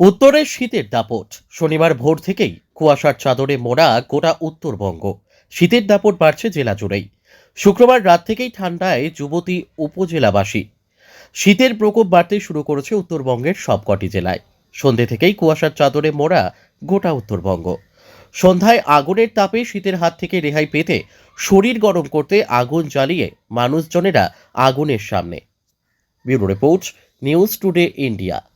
উত্তরে শীতের দাপট। শনিবার ভোর থেকেই কুয়াশার চাদরে মোড়া গোটা উত্তরবঙ্গ। শীতের দাপট বাড়ছে জেলা জুড়েই। শুক্রবার রাত থেকেই ঠান্ডায় যুবতী উপজেলাবাসী। শীতের প্রকোপ বাড়তে শুরু করেছে উত্তরবঙ্গের সবকটি জেলায়। সন্ধে থেকেই কুয়াশার চাদরে মোড়া গোটা উত্তরবঙ্গ। সন্ধ্যায় আগুনের তাপে শীতের হাত থেকে রেহাই পেতে শরীর গরম করতে আগুন জ্বালিয়ে মানুষজনেরা আগুনের সামনে। Bureau report, news today India.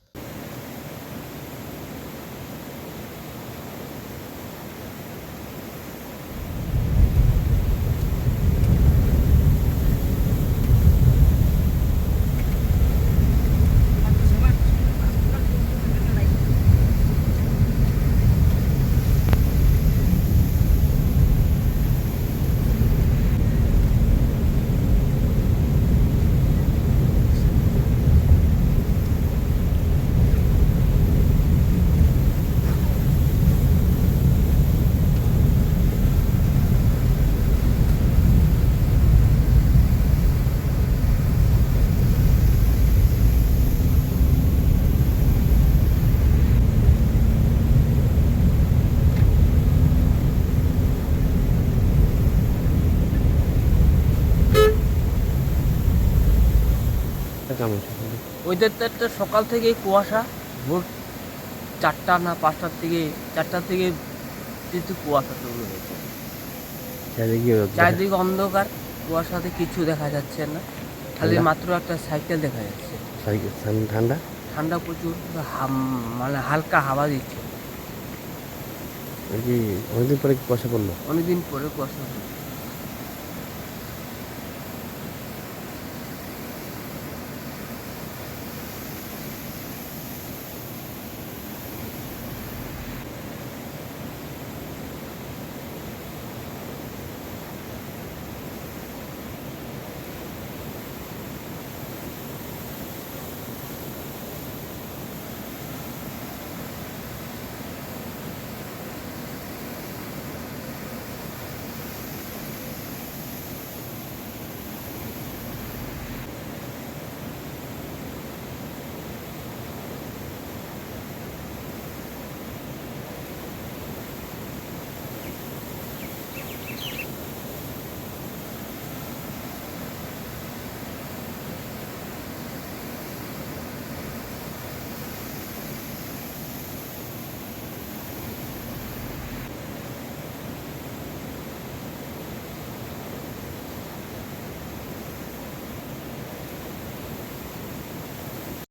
কেমন তো একটা সকাল থেকে কুয়াশা। ভোর চারটা না পাঁচটার থেকে চারটার থেকে কিন্তু কুয়াশা শুরু হয়েছে। চারিদিকে চারিদিকে অন্ধকার কুয়াশাতে কিছু দেখা যাচ্ছে না। খালি মাত্র একটা সাইকেল দেখা যাচ্ছে। ঠান্ডা? ঠান্ডা প্রচুর মানে হালকা হাওয়া দিচ্ছে। অনেকদিন পরে কুয়াশা পড়ল? অনেকদিন পরে কুয়াশা হচ্ছে।